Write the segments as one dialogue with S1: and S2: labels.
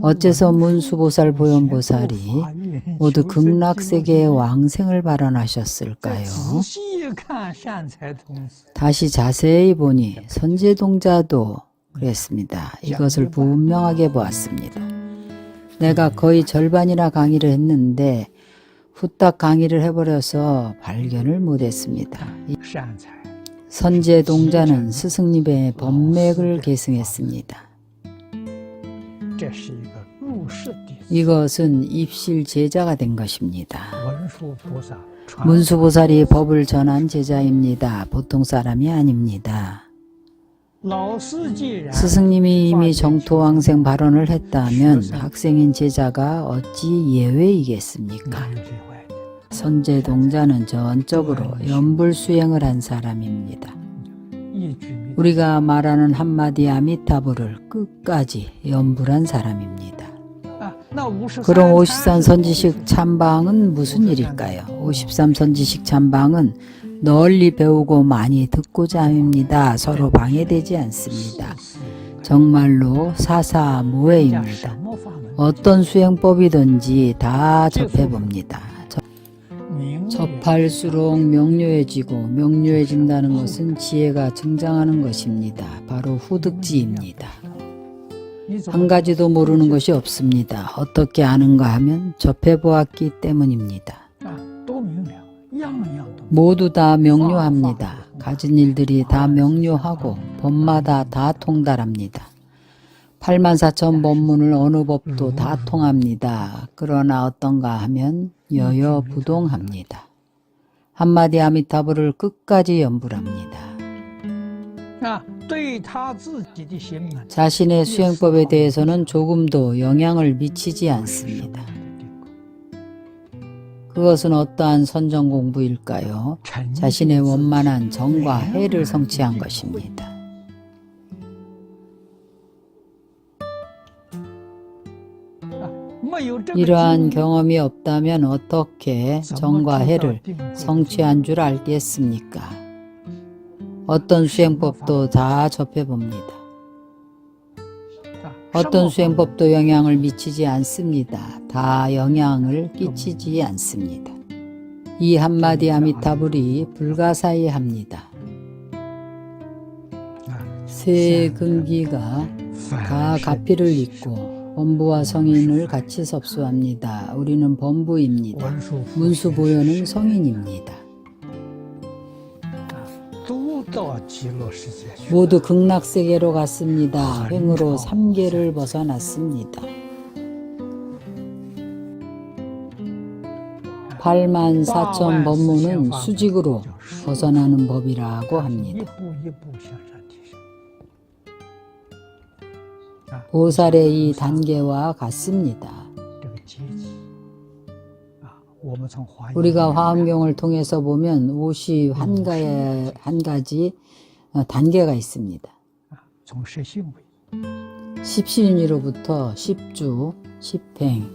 S1: 어째서 문수보살 보현보살이 모두 극락세계의 왕생을 발언하셨을까요? 다시 자세히 보니 선제동자도 그랬습니다. 이것을 분명하게 보았습니다. 내가 거의 절반이나 강의를 했는데 후딱 강의를 해버려서 발견을 못했습니다. 이 선제동자는 스승님의 법맥을 계승했습니다. 이것은 입실 제자가 된 것입니다. 문수보살이 법을 전한 제자입니다. 보통 사람이 아닙니다. 스승님이 이미 정토왕생 발언을 했다면 학생인 제자가 어찌 예외이겠습니까? 선제동자는 전적으로 연불 수행을 한 사람입니다. 우리가 말하는 한마디 아미타불을 끝까지 연불한 사람입니다. 그럼 53 선지식 참방은 무슨 일일까요? 53 선지식 참방은 널리 배우고 많이 듣고자 함입니다. 서로 방해되지 않습니다. 정말로 사사무해입니다. 어떤 수행법이든지 다 접해봅니다. 접- 접할수록 명료해지고 명료해진다는 것은 지혜가 증장하는 것입니다. 바로 후득지입니다. 한 가지도 모르는 것이 없습니다. 어떻게 아는가 하면 접해보았기 때문입니다. 모두 다 명료합니다. 가진 일들이 다 명료하고 법마다 다 통달합니다. 8만 4천 법문을 어느 법도 다 통합니다. 그러나 어떤가 하면 여여부동합니다. 한마디 아미타불을 끝까지 연불합니다. 자신의 수행법에 대해서는 조금도 영향을 미치지 않습니다. 그것은 어떠한 선정 공부일까요? 자신의 원만한 정과 해를 성취한 것입니다. 이러한 경험이 없다면 어떻게 정과 해를 성취한 줄 알겠습니까? 어떤 수행법도 다 접해봅니다. 어떤 수행법도 영향을 미치지 않습니다. 다 영향을 끼치지 않습니다. 이 한마디 아미타불이 불가사의합니다. 세 근기가 다 가피를 잇고 범부와 성인을 같이 섭수합니다. 우리는 범부입니다. 문수보현은 성인입니다. 모두 극락세계로 갔습니다. 횡으로 삼계를 벗어났습니다. 8만 4천 법문은 수직으로 벗어나는 법이라고 합니다. 보살의 이 단계와 같습니다. 우리가 화엄경을 통해서 보면 51가지 한 가지 어, 단계가 있습니다. 십신이로부터 십주, 십행,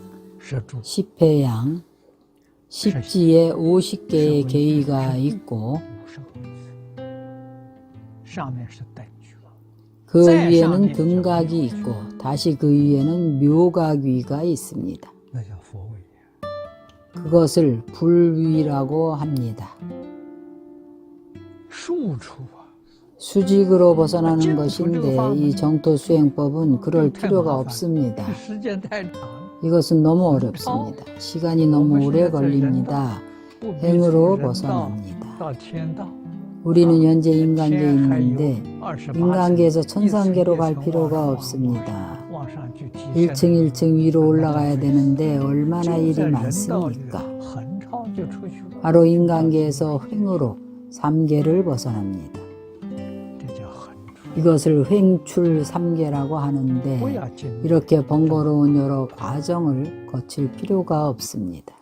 S1: 십회양, 십지에 50개의 계의가 있고 그 위에는 등각이 있고 다시 그 위에는 묘각위가 있습니다. 그것을 불위라고 합니다. 수직으로 벗어나는 것인데 이 정토 수행법은 그럴 필요가 없습니다. 이것은 너무 어렵습니다. 시간이 너무 오래 걸립니다. 행으로 벗어납니다. 우리는 현재 인간계에 있는데 인간계에서 천상계로 갈 필요가 없습니다. 1층 1층 위로 올라가야 되는데 얼마나 일이 많습니까? 바로 인간계에서 횡으로 3계를 벗어납니다. 이것을 횡출 3계라고 하는데 이렇게 번거로운 여러 과정을 거칠 필요가 없습니다.